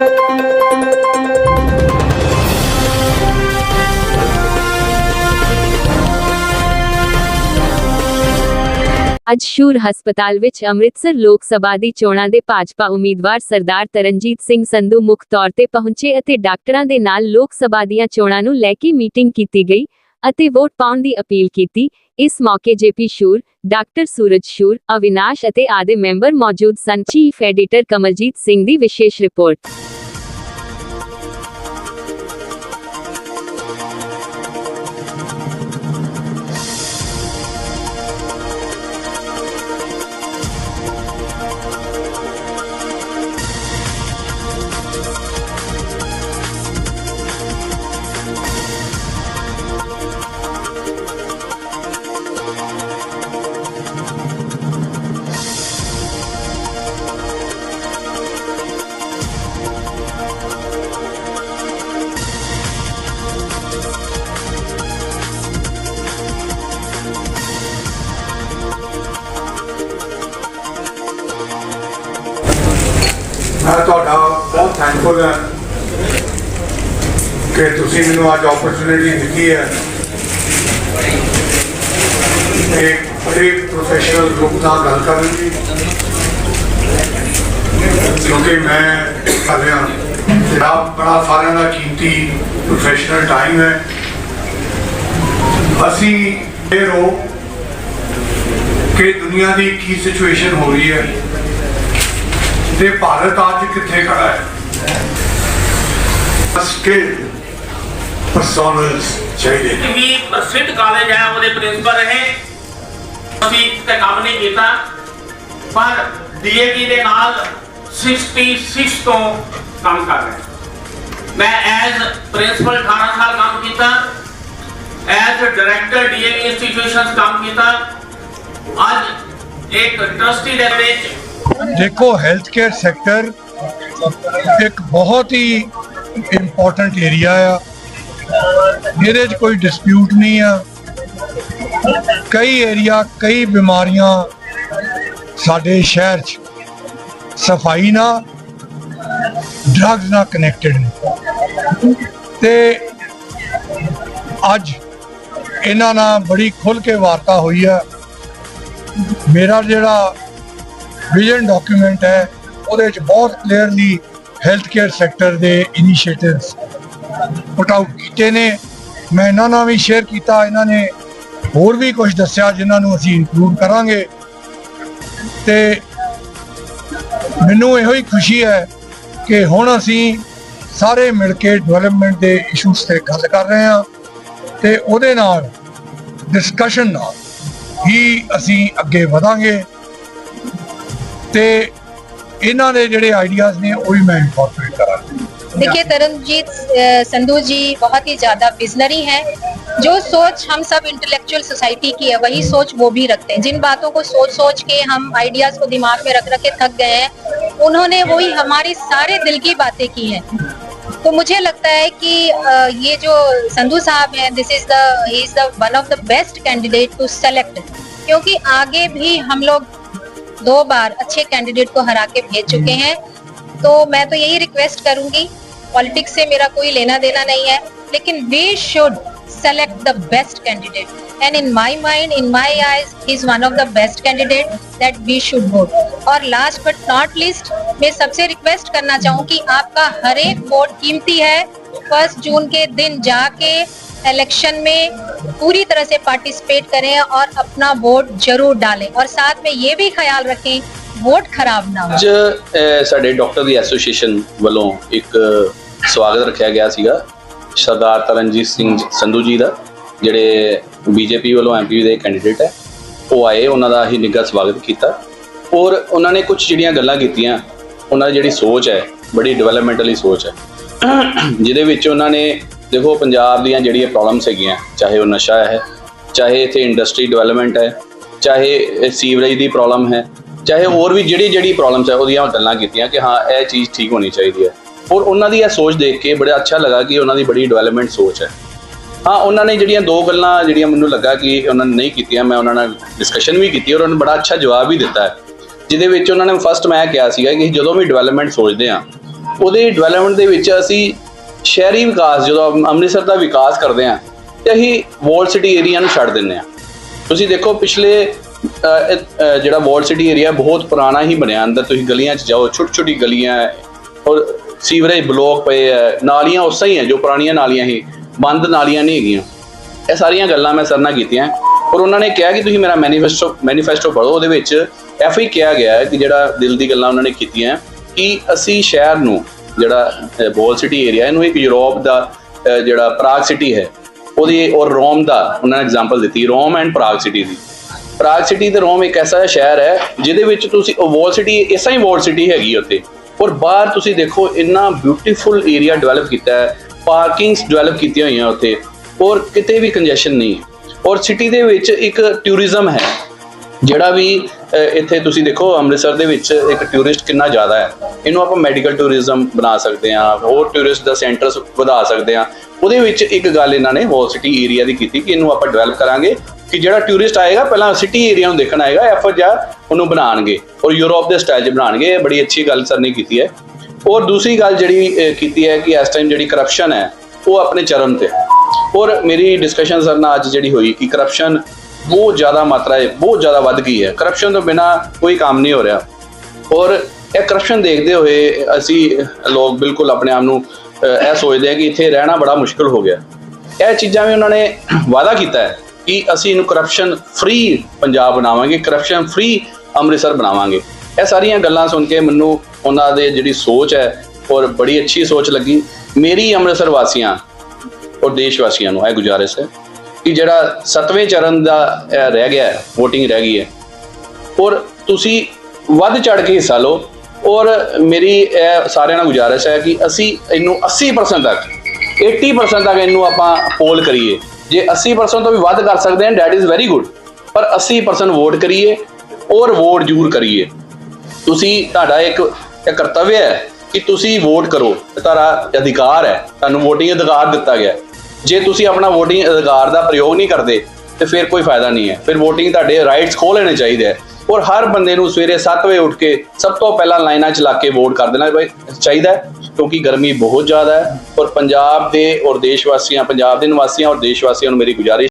ਅੱਜ ਸ਼ੂਰ ਹਸਪਤਾਲ ਵਿੱਚ ਅੰਮ੍ਰਿਤਸਰ ਲੋਕ ਸਭਾ ਦੀ ਚੋਣਾਂ ਦੇ ਭਾਜਪਾ ਉਮੀਦਵਾਰ ਸਰਦਾਰ ਤਰਨਜੀਤ ਸਿੰਘ ਸੰਧੂ ਮੁੱਖ ਤੌਰ ਤੇ ਪਹੁੰਚੇ ਅਤੇ ਡਾਕਟਰਾਂ ਦੇ ਨਾਲ ਲੋਕ ਸਭਾ ਦੀਆਂ ਚੋਣਾਂ ਨੂੰ ਲੈ ਕੇ ਮੀਟਿੰਗ ਕੀਤੀ ਗਈ ਅਤੇ ਵੋਟ ਪਾਉਣ ਦੀ ਅਪੀਲ ਕੀਤੀ। ਇਸ ਮੌਕੇ ਜੇਪੀ ਸ਼ੂਰ, ਡਾਕਟਰ ਸੂਰਜ ਸ਼ੂਰ, ਅਵਿਨਾਸ਼ ਅਤੇ ਆਦੇ ਮੈਂਬਰ ਮੌਜੂਦ ਸਨ। ਚੀਫ ਐਡੀਟਰ ਕਮਲਜੀਤ ਸਿੰਘ ਦੀ ਵਿਸ਼ੇਸ਼ ਰਿਪੋਰਟ। ਮੈਂ ਤੁਹਾਡਾ ਬਹੁਤ ਥੈਂਕਫੁਲ ਹਾਂ ਕਿ ਤੁਸੀਂ ਮੈਨੂੰ ਅੱਜ ਓਪਰਚੁਨਿਟੀ ਦਿੱਤੀ ਹੈ ਇੱਕ ਬੜੇ ਪ੍ਰੋਫੈਸ਼ਨਲ ਗਰੁੱਪ ਨਾਲ ਗੱਲ ਕਰਨ ਦੀ, ਕਿਉਂਕਿ ਮੈਂ ਕਰ ਰਿਹਾ ਜਿਹੜਾ ਬੜਾ ਸਾਰਿਆਂ ਦਾ ਕੀਮਤੀ ਪ੍ਰੋਫੈਸ਼ਨਲ ਟਾਈਮ ਹੈ, ਅਸੀਂ ਇਹ ਰੋ ਕਿ ਦੁਨੀਆ ਦੀ ਕੀ ਸਿਚੁਏਸ਼ਨ ਹੋ ਰਹੀ ਹੈ। ਤੇ ਭਾਰਤ ਅੱਜ ਕਿੱਥੇ ਖੜਾ ਹੈ? ਸਕਿਲ ਪਰਸਨਲਸ ਚਾਹੀਦੇ ਨੇ। ਵੀ ਪ੍ਰਸਿੱਧ ਕਾਲਜ ਹੈ, ਉਹਦੇ ਪ੍ਰਿੰਸੀਪਲ ਰਹੇ। ਅਸੀਂ ਤੇ ਕੰਮ ਨਹੀਂ ਕੀਤਾ। ਪਰ ਡੀਏਵੀ ਦੇ ਨਾਲ 66 ਤੋਂ ਕੰਮ ਕਰ ਰਿਹਾ ਮੈਂ ਐਜ਼ ਪ੍ਰਿੰਸੀਪਲ 18 ਸਾਲ ਕੰਮ ਕੀਤਾ। ਐਜ਼ ਡਾਇਰੈਕਟਰ ਡੀਏਵੀ ਇੰਸਟੀਟਿਊਸ਼ਨਸ ਕੰਮ ਕੀਤਾ। ਅੱਜ ਇੱਕ ਟਰਸਟੀ ਦੇ ਵਿੱਚ ਦੇਖੋ ਹੈਲਥ ਕੇਅਰ ਸੈਕਟਰ ਇੱਕ ਬਹੁਤ ਹੀ ਇੰਪੋਰਟੈਂਟ ਏਰੀਆ ਆ। ਇਹਦੇ 'ਚ ਕੋਈ ਡਿਸਪਿਊਟ ਨਹੀਂ ਆ। ਕਈ ਏਰੀਆ ਕਈ ਬਿਮਾਰੀਆਂ ਸਾਡੇ ਸ਼ਹਿਰ 'ਚ ਸਫ਼ਾਈ ਨਾਲ ਡਰੱਗਸ ਨਾਲ ਕਨੈਕਟਡ ਨੇ। ਤੇ ਅੱਜ ਇਹਨਾਂ ਨਾਲ ਬੜੀ ਖੁੱਲ ਕੇ ਵਾਰਤਾ ਹੋਈ ਆ। ਮੇਰਾ ਜਿਹੜਾ ਵਿਜ਼ਨ ਡਾਕੂਮੈਂਟ ਹੈ। ਉਹਦੇ ਵਿੱਚ ਬਹੁਤ ਕਲੀਅਰਲੀ ਹੈਲਥ ਕੇਅਰ ਸੈਕਟਰ ਦੇ ਇਨੀਸ਼ੀਏਟਿਵਸ ਪੁਟ ਆਊਟ ਕੀਤੇ ਨੇ। ਮੈਂ ਇਹਨਾਂ ਨਾਲ ਵੀ ਸ਼ੇਅਰ ਕੀਤਾ। ਇਹਨਾਂ ਨੇ ਹੋਰ ਵੀ ਕੁਝ ਦੱਸਿਆ ਜਿਨ੍ਹਾਂ ਨੂੰ ਅਸੀਂ ਇਨਕਲੂਡ ਕਰਾਂਗੇ। ਤੇ ਮੈਨੂੰ ਇਹੋ ਹੀ ਖੁਸ਼ੀ ਹੈ ਕਿ ਹੁਣ ਅਸੀਂ ਸਾਰੇ ਮਿਲ ਕੇ ਡਿਵੈਲਪਮੈਂਟ ਦੇ ਇਸ਼ੂਸ ਤੇ ਗੱਲ ਕਰ ਰਹੇ ਹਾਂ ਤੇ ਉਹਦੇ ਨਾਲ ਡਿਸਕਸ਼ਨ ਨਾਲ ਹੀ ਅਸੀਂ ਅੱਗੇ ਵਧਾਂਗੇ। ਤੇ ਇਹਨਾਂ ਦੇ ਜਿਹੜੇ ਆਈਡੀਆਜ਼ ਨੇ ਉਹ ਵੀ ਮੈਂ ਇਨਕੋਰਪੋਰੇਟ ਕਰਾਂਗਾ देखिए तरनजीत अ, संधू जी बहुत ही ज्यादा विजनरी हैं जो सोच हम सब इंटेलेक्चुअल सोसाइटी की है वही सोच वो भी रखते हैं जिन बातों को सोच सोच के हम आइडियाज को दिमाग में रख रख के थक गए हैं उन्होंने वही हमारी सारे दिल की बातें की हैं तो मुझे लगता है कि अ, ये जो संधू साहब हैं this is the he is the one of the best candidate to select क्योंकि आगे भी हम लोग दो बार अच्छे कैंडिडेट को हरा के भेज चुके हैं। तो मैं तो यही रिक्वेस्ट करूँगी पॉलिटिक्स से मेरा कोई लेना देना नहीं है, लेकिन we should select the best candidate and in my mind in my eyes is one of the best candidate that we should vote और लास्ट बट नॉट लीस्ट मैं सबसे रिक्वेस्ट करना चाहूँ कि आपका हर एक वोट कीमती है। फ़र्स्ट जून के दिन जाके इलेक्शन में पूरी तरह से पार्टिसिपेट करें और अपना वोट जरूर डालें और साथ में ये भी ख्याल रखें वोट खराब ना हो ਅੱਜ ਅਹ, ਸਾਡੇ ਡਾਕਟਰ ਦੀ ਐਸੋਸੀਏਸ਼ਨ ਵੱਲੋਂ ਇੱਕ ਸਵਾਗਤ ਰੱਖਿਆ ਗਿਆ ਸੀਗਾ ਸਰਦਾਰ ਤਰਨਜੀਤ ਸਿੰਘ ਸੰਧੂ ਜੀ ਦਾ ਜਿਹੜੇ ਬੀਜੇਪੀ ਵੱਲੋਂ ਐਮਪੀ ਦੇ ਕੈਂਡੀਡੇਟ ਹੈ ਉਹ ਆਏ ਉਹਨਾਂ ਦਾ ਅਸੀਂ ਨਿੱਘਾ ਸਵਾਗਤ ਕੀਤਾ ਔਰ ਉਹਨਾਂ ਨੇ ਕੁਝ ਜਿਹੜੀਆਂ ਗੱਲਾਂ ਕੀਤੀਆਂ ਉਹਨਾਂ ਦੀ ਜਿਹੜੀ ਸੋਚ ਹੈ ਬੜੀ ਡਿਵੈਲਪਮੈਂਟਲੀ ਸੋਚ ਹੈ ਜਿਹਦੇ ਵਿੱਚ ਉਹਨਾਂ ਨੇ ਦੇਖੋ, ਪੰਜਾਬ ਦੀਆਂ ਜਿਹੜੀਆਂ ਪ੍ਰੋਬਲਮਸ ਹੈਗੀਆਂ, ਚਾਹੇ ਉਹ ਨਸ਼ਾ ਹੈ, ਚਾਹੇ ਇੱਥੇ ਇੰਡਸਟਰੀ ਡਿਵੈਲਪਮੈਂਟ ਹੈ, ਚਾਹੇ ਸੀਵਰੇਜ ਦੀ ਪ੍ਰੋਬਲਮ ਹੈ, ਚਾਹੇ ਹੋਰ ਵੀ ਜਿਹੜੀ ਜਿਹੜੀ ਪ੍ਰੋਬਲਮਸ ਹੈ, ਉਹਦੀਆਂ ਗੱਲਾਂ ਕੀਤੀਆਂ ਕਿ ਹਾਂ, ਇਹ ਚੀਜ਼ ਠੀਕ ਹੋਣੀ ਚਾਹੀਦੀ ਹੈ। ਔਰ ਉਹਨਾਂ ਦੀ ਇਹ ਸੋਚ ਦੇਖ ਕੇ ਬੜਾ ਅੱਛਾ ਲੱਗਾ ਕਿ ਉਹਨਾਂ ਦੀ ਬੜੀ ਡਿਵੈਲਪਮੈਂਟ ਸੋਚ ਹੈ। ਹਾਂ, ਉਹਨਾਂ ਨੇ ਜਿਹੜੀਆਂ ਦੋ ਗੱਲਾਂ ਜਿਹੜੀਆਂ ਮੈਨੂੰ ਲੱਗਾ ਕਿ ਉਹਨਾਂ ਨੇ ਨਹੀਂ ਕੀਤੀਆਂ, ਮੈਂ ਉਹਨਾਂ ਨਾਲ ਡਿਸਕਸ਼ਨ ਵੀ ਕੀਤੀ ਔਰ ਉਹਨਾਂ ਨੇ ਬੜਾ ਅੱਛਾ ਜਵਾਬ ਵੀ ਦਿੱਤਾ ਹੈ। ਜਿਹਦੇ ਵਿੱਚ ਉਹਨਾਂ ਨੇ ਫਸਟ ਮੈਂ ਕਿਹਾ ਸੀਗਾ ਕਿ ਜਦੋਂ ਵੀ ਡਿਵੈਲਪਮੈਂਟ ਸੋਚਦੇ ਆ ਉਹਦੇ ਡਿਵੈਲਪਮੈਂਟ ਦੇ ਵਿੱਚ ਅਸੀਂ ਸ਼ਹਿਰੀ ਵਿਕਾਸ, ਜਦੋਂ ਅੰਮ੍ਰਿਤਸਰ ਦਾ ਵਿਕਾਸ ਕਰਦੇ ਹਾਂ, ਤੇ ਅਸੀਂ ਵਾਲ ਸਿਟੀ ਏਰੀਆ ਨੂੰ ਛੱਡ ਦਿੰਦੇ ਹਾਂ। ਤੁਸੀਂ ਦੇਖੋ, ਪਿਛਲੇ ਜਿਹੜਾ ਵਾਲ ਸਿਟੀ ਏਰੀਆ ਬਹੁਤ ਪੁਰਾਣਾ ਹੀ ਬਣਿਆ। ਅੰਦਰ ਤੁਸੀਂ ਗਲੀਆਂ 'ਚ ਜਾਓ ਛੋਟੀ ਛੋਟੀ ਗਲੀਆਂ ਹੈ, ਔਰ ਸੀਵਰੇਜ ਬਲੋਕ ਪਏ ਹੈ, ਨਾਲੀਆਂ ਉਸਾਂ ਹੀ ਹੈ, ਜੋ ਪੁਰਾਣੀਆਂ ਨਾਲੀਆਂ ਹੀ ਬੰਦ ਨਾਲੀਆਂ ਨਹੀਂ ਹੈਗੀਆਂ। ਇਹ ਸਾਰੀਆਂ ਗੱਲਾਂ ਮੈਂ ਸਰਨਾ ਕੀਤੀਆਂ। ਔਰ ਉਹਨਾਂ ਨੇ ਕਿਹਾ ਕਿ ਤੁਸੀਂ ਮੇਰਾ ਮੈਨੀਫੈਸਟੋ ਮੈਨੀਫੈਸਟੋ ਪੜ੍ਹੋ। ਉਹਦੇ ਵਿੱਚ ਐਫ ਹੀ ਕਿਹਾ ਗਿਆ ਹੈ ਕਿ ਜਿਹੜਾ ਦਿਲ ਦੀ ਗੱਲਾਂ ਉਹਨਾਂ ਨੇ ਕੀਤੀਆਂ, ਕਿ ਅਸੀਂ ਸ਼ਹਿਰ ਨੂੰ ਜਿਹੜਾ ਬੋਲ ਸਿਟੀ ਏਰੀਆ ਇਹਨੂੰ ਇੱਕ ਯੂਰਪ ਦਾ ਜਿਹੜਾ ਪ੍ਰਾਗ ਸਿਟੀ ਹੈ, ਉਹਦੀ ਔਰ ਰੋਮ ਦਾ, ਉਹਨਾਂ ਨੇ ਐਗਜ਼ਾਮਪਲ ਦਿੱਤੀ, ਰੋਮ ਐਂਡ ਪ੍ਰਾਗ ਸਿਟੀ ਦੀ। ਪ੍ਰਾਗ ਸਿਟੀ ਤੇ ਰੋਮ ਇੱਕ ਐਸਾ ਸ਼ਹਿਰ ਹੈ, ਜਿਹਦੇ ਵਿੱਚ ਤੁਸੀਂ ਵੋਲ ਵਾਲ ਸਿਟੀ ਇਸਾ ਹੀ ਵੋਲ ਸਿਟੀ ਹੈਗੀ ਉੱਥੇ। ਔਰ ਬਾਹਰ ਤੁਸੀਂ ਦੇਖੋ, ਇੰਨਾ ਬਿਊਟੀਫੁਲ ਏਰੀਆ ਡਿਵੈਲਪ ਕੀਤਾ ਹੈ ਪਾਰਕਿੰਗਸ ਡਿਵੈਲਪ ਕੀਤੀਆਂ ਹੋਈਆਂ ਉੱਥੇ, ਔਰ ਕਿਤੇ ਵੀ ਕੰਜੈਸ਼ਨ ਨਹੀਂ ਔਰ ਸਿਟੀ ਦੇ ਵਿੱਚ ਇੱਕ ਟੂਰਿਜ਼ਮ ਹੈ। ਜਿਹੜਾ ਵੀ ਇੱਥੇ ਤੁਸੀਂ ਦੇਖੋ ਅੰਮ੍ਰਿਤਸਰ ਦੇ ਵਿੱਚ ਇੱਕ ਟੂਰਿਸਟ ਕਿੰਨਾ ਜ਼ਿਆਦਾ ਹੈ। ਇਹਨੂੰ ਆਪਾਂ ਮੈਡੀਕਲ ਟੂਰਿਜ਼ਮ ਬਣਾ ਸਕਦੇ ਹਾਂ, ਹੋਰ ਟੂਰਿਸਟ ਦਾ ਸੈਂਟਰਸ ਵਧਾ ਸਕਦੇ ਹਾਂ। ਉਹਦੇ ਵਿੱਚ ਇੱਕ ਗੱਲ ਇਹਨਾਂ ਨੇ ਵਾਲ ਸਿਟੀ ਏਰੀਆ ਦੀ ਕੀਤੀ ਕਿ ਇਹਨੂੰ ਆਪਾਂ ਡਿਵੈਲਪ ਕਰਾਂਗੇ ਕਿ ਜਿਹੜਾ ਟੂਰਿਸਟ ਆਏਗਾ, ਪਹਿਲਾਂ ਸਿਟੀ ਏਰੀਆ ਨੂੰ ਦੇਖਣ ਆਏਗਾ ਐਫਰ ਜਾਂ ਉਹਨੂੰ ਬਣਾਉਣਗੇ। ਔਰ ਯੂਰਪ ਦੇ ਸਟਾਈਲ 'ਚ ਬਣਾਉਣਗੇ, ਇਹ ਬੜੀ ਅੱਛੀ ਗੱਲ ਸਰ ਨੇ ਕੀਤੀ ਹੈ। ਔਰ ਦੂਸਰੀ ਗੱਲ ਜਿਹੜੀ ਕੀਤੀ ਹੈ ਕਿ ਇਸ ਟਾਈਮ ਜਿਹੜੀ ਕਰਪਸ਼ਨ ਹੈ, ਉਹ ਆਪਣੇ ਚਰਮ ਤੇ ਹੈ। ਔਰ ਮੇਰੀ ਡਿਸਕਸ਼ਨ ਸਰ ਨਾਲ ਅੱਜ ਜਿਹੜੀ ਹੋਈ ਕਿ ਕਰਪਸ਼ਨ ਬਹੁਤ ਜ਼ਿਆਦਾ ਮਾਤਰਾ ਹੈ, ਬਹੁਤ ਜ਼ਿਆਦਾ ਵੱਧ ਗਈ ਹੈ। ਕਰਪਸ਼ਨ ਤੋਂ ਬਿਨਾ ਕੋਈ ਕੰਮ ਨਹੀਂ ਹੋ ਰਿਹਾ। ਔਰ ਇਹ ਕਰਪਸ਼ਨ ਦੇਖਦੇ ਹੋਏ ਅਸੀਂ ਲੋਕ ਬਿਲਕੁਲ ਆਪਣੇ ਆਪ ਨੂੰ ਇਹ ਸੋਚਦੇ ਆ ਕਿ ਇੱਥੇ ਰਹਿਣਾ ਬੜਾ ਮੁਸ਼ਕਲ ਹੋ ਗਿਆ। ਇਹ ਚੀਜ਼ਾਂ ਵੀ ਉਹਨਾਂ ਨੇ ਵਾਅਦਾ ਕੀਤਾ ਹੈ ਕਿ ਅਸੀਂ ਇਹਨੂੰ ਕਰਪਸ਼ਨ ਫ੍ਰੀ ਪੰਜਾਬ ਬਣਾਵਾਂਗੇ ਕਰਪਸ਼ਨ ਫ੍ਰੀ ਅੰਮ੍ਰਿਤਸਰ ਬਣਾਵਾਂਗੇ। ਇਹ ਸਾਰੀਆਂ ਗੱਲਾਂ ਸੁਣ ਕੇ ਮੈਨੂੰ ਉਹਨਾਂ ਦੇ ਜਿਹੜੀ ਸੋਚ ਹੈ, ਔਰ ਬੜੀ ਅੱਛੀ ਸੋਚ ਲੱਗੀ। ਮੇਰੀ ਅੰਮ੍ਰਿਤਸਰ ਵਾਸੀਆਂ, ਔਰ ਦੇਸ਼ ਵਾਸੀਆਂ ਨੂੰ ਇਹ ਗੁਜ਼ਾਰਿਸ਼ ਹੈ ਕਿ ਜਿਹੜਾ ਸਤਵੇਂ ਚਰਨ ਦਾ ਰਹਿ ਗਿਆ ਹੈ, VOTING ਰਹਿ ਗਈ ਹੈ। ਔਰ ਤੁਸੀਂ ਵੱਧ ਚੜ ਕੇ ਹਿੱਸਾ ਲਓ। ਔਰ ਮੇਰੀ ਇਹ ਸਾਰਿਆਂ ਨਾਲ ਗੁਜ਼ਾਰਿਸ਼ ਹੈ ਕਿ ਅਸੀਂ ਇਹਨੂੰ 80% ਤੱਕ 80% ਤੱਕ ਇਹਨੂੰ ਆਪਾਂ ਪੋਲ ਕਰੀਏ। ਜੇ 80% ਤੋਂ ਵੀ ਵੱਧ ਕਰ ਸਕਦੇ ਹਾਂ ਡੈਟ ਇਜ਼ ਵੈਰੀ ਗੁੱਡ ਪਰ 80% ਵੋਟ ਕਰੀਏ ਔਰ ਵੋਟ ਜ਼ਰੂਰ ਕਰੀਏ। ਤੁਸੀਂ, ਤੁਹਾਡਾ ਇੱਕ ਇੱਕ ਕਰਤੱਵ ਹੈ ਕਿ ਤੁਸੀਂ ਵੋਟ ਕਰੋ। ਤੁਹਾਡਾ ਅਧਿਕਾਰ ਹੈ। ਤੁਹਾਨੂੰ VOTING ਅਧਿਕਾਰ ਦਿੱਤਾ ਗਿਆ ਹੈ। ਜੇ ਤੁਸੀਂ ਆਪਣਾ VOTING ਅਧਿਕਾਰ ਦਾ ਪ੍ਰਯੋਗ ਨਹੀਂ ਕਰਦੇ, ਤੇ ਫਿਰ ਕੋਈ ਫਾਇਦਾ ਨਹੀਂ ਹੈ। ਫਿਰ VOTING ਤੁਹਾਡੇ ਰਾਈਟਸ ਖੋਹ ਲੈਣੇ ਚਾਹੀਦੇ ਹੈ। ਔਰ ਹਰ ਬੰਦੇ ਨੂੰ ਸਵੇਰੇ 7 ਵਜੇ ਉੱਠ ਕੇ ਸਭ ਤੋਂ ਪਹਿਲਾਂ ਲਾਈਨਾਂ 'ਚ ਲਾ ਕੇ ਵੋਟ ਕਰ ਦੇਣਾ ਚਾਹੀਦਾ ਕਿਉਂਕਿ ਗਰਮੀ ਬਹੁਤ ਜ਼ਿਆਦਾ ਹੈ। ਔਰ ਪੰਜਾਬ ਦੇ ਔਰ ਦੇਸ਼ ਵਾਸੀਆਂ ਪੰਜਾਬ ਦੇ ਨਿਵਾਸੀਆਂ ਔਰ ਦੇਸ਼ ਵਾਸੀਆਂ ਨੂੰ ਮੇਰੀ ਗੁਜ਼ਾਰਿਸ਼